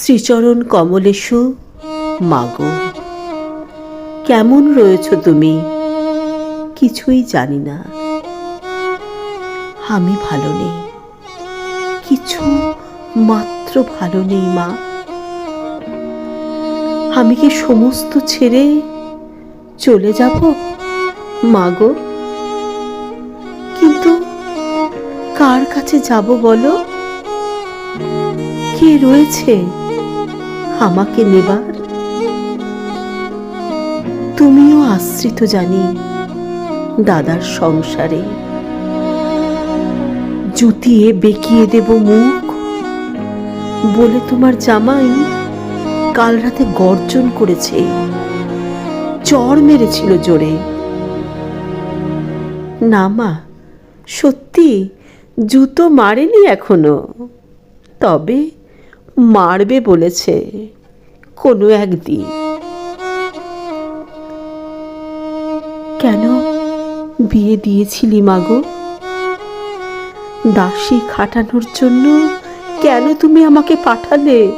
শ্রীচরণ কমলেশু, মাগো, কেমন রয়েছ তুমি? কিছুই জানি না। আমি ভালো নেই। কিছু মাত্র ভালো নেই, মা। আমি কি সমস্ত ছেড়ে চলে যাব, মাগো? কিন্তু কার কাছে যাব বলো? কে রয়েছে আমাকে নেবার। তুমিও আশ্রিত জানি দাদার সংসারে। জুতিয়ে বেঁকিয়ে দেব মুখ। বলে তোমার জামাই কাল রাতে গর্জন করেছে। চর মেরেছিল জোরে। না মা, সত্যি জুতো মারেনি এখনও। তবে মারবে বলেছে কোনো একদিন। কেন বিয়ে দিয়েছিলি মাগো দাসী খাটানোর জন্য কেন তুমি আমাকে পাঠালে?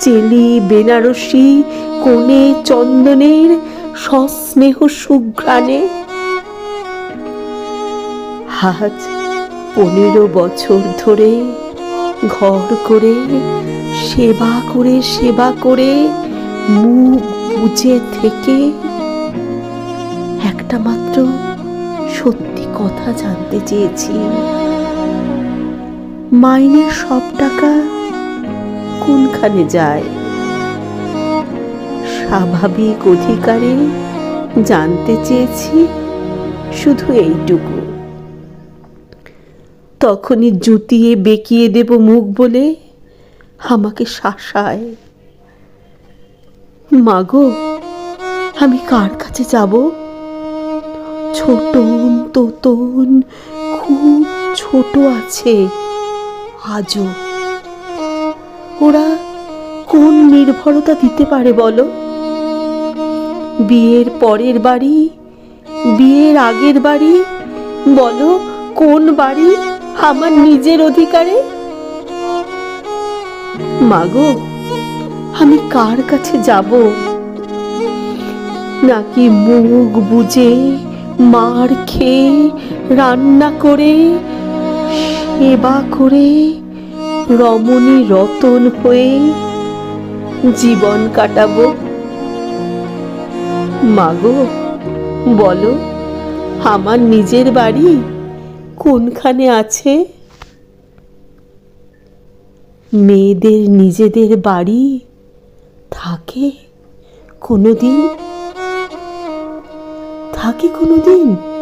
চেলি, বেনারসি, কোণে, চন্দনের, সস্নেহ, সুঘ্রাণে? আজ পনেরো বছর ধরে ঘর করে সেবা করে সেবা করে মুখ বুঝে থেকে একটা মাত্র সত্যি কথা জানতে চেয়েছি। মাইনের সব টাকা কোনখানে যায়? স্বাভাবিক অধিকারে জানতে চেয়েছি শুধু এইটুকু। তখনই জুতিয়ে বেঁকিয়ে দেব মুখ বলে আমাকে শাসায়। মাগো, আমি কার কাছে যাব? ছোটন তোতন খুব ছোট আছে আজও। ওরা কোন নির্ভরতা দিতে পারে বলো? বিয়ের পরের বাড়ি, বিয়ের আগের বাড়ি, বলো কোন বাড়ি আমার নিজের অধিকারে? মাগো আমি কার কাছে যাব? নাকি মুখ বুঝে মার খেয়ে, রান্না করে, সেবা করে, রমণী রতন হয়ে জীবন কাটাবো? মাগো বলো, আমার নিজের বাড়ি কোনখানে আছে? মেয়েদের নিজেদের বাড়ি থাকে কোনোদিন? থাকে কোনোদিন?